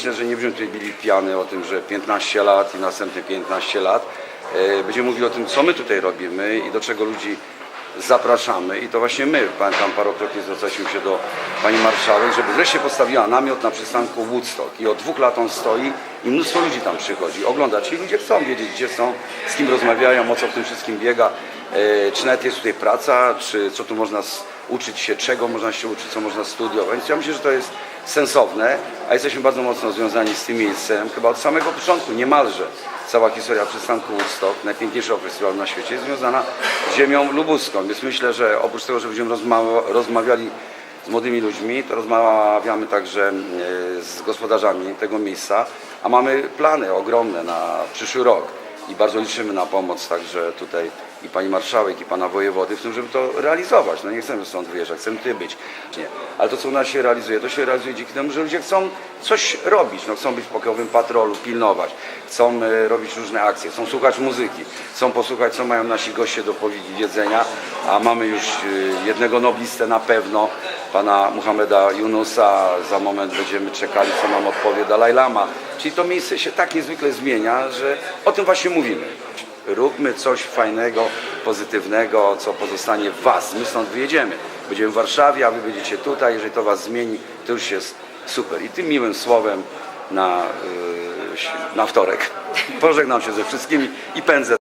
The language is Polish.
myślę, że nie będziemy tutaj bili piany o tym, że 15 lat i następne 15 lat. E, Będziemy mówili o tym, co my tutaj robimy i do czego ludzi zapraszamy. I to właśnie my, pamiętam parokrotnie zwracaliśmy się do pani marszałek, żeby wreszcie postawiła namiot na przystanku Woodstock. I od dwóch lat on stoi i mnóstwo ludzi tam przychodzi oglądać. I ludzie chcą wiedzieć, gdzie są, z kim rozmawiają, o co w tym wszystkim biega. E, Czy nawet jest tutaj praca, czy co tu można uczyć się, czego można się uczyć, co można studiować. Więc ja myślę, że to jest sensowne, a jesteśmy bardzo mocno związani z tym miejscem, chyba od samego początku, niemalże. Cała historia przystanku Woodstock, najpiękniejszego festiwalu na świecie, jest związana z ziemią lubuską, więc myślę, że oprócz tego, że będziemy rozma- rozmawiali z młodymi ludźmi, to rozmawiamy także e, z gospodarzami tego miejsca, a mamy plany ogromne na przyszły rok i bardzo liczymy na pomoc także tutaj i pani marszałek, i pana wojewody w tym, żeby to realizować. No nie chcemy stąd wyjeżdżać, chcemy tutaj być. Nie. Ale to, co u nas się realizuje, to się realizuje dzięki temu, że ludzie chcą coś robić. No, chcą być w pokojowym patrolu, pilnować, chcą e, robić różne akcje, chcą słuchać muzyki, chcą posłuchać, co mają nasi goście do powiedzenia, a mamy już e, jednego noblistę na pewno, pana Muhammeda Yunusa. Za moment będziemy czekali, co nam odpowie Dalaj Lama. Czyli to miejsce się tak niezwykle zmienia, że o tym właśnie mówimy. Róbmy coś fajnego, pozytywnego, co pozostanie w Was. My stąd wyjedziemy. Będziemy w Warszawie, a Wy będziecie tutaj. Jeżeli to Was zmieni, to już jest super. I tym miłym słowem na, yy, na wtorek pożegnam się ze wszystkimi i pędzę.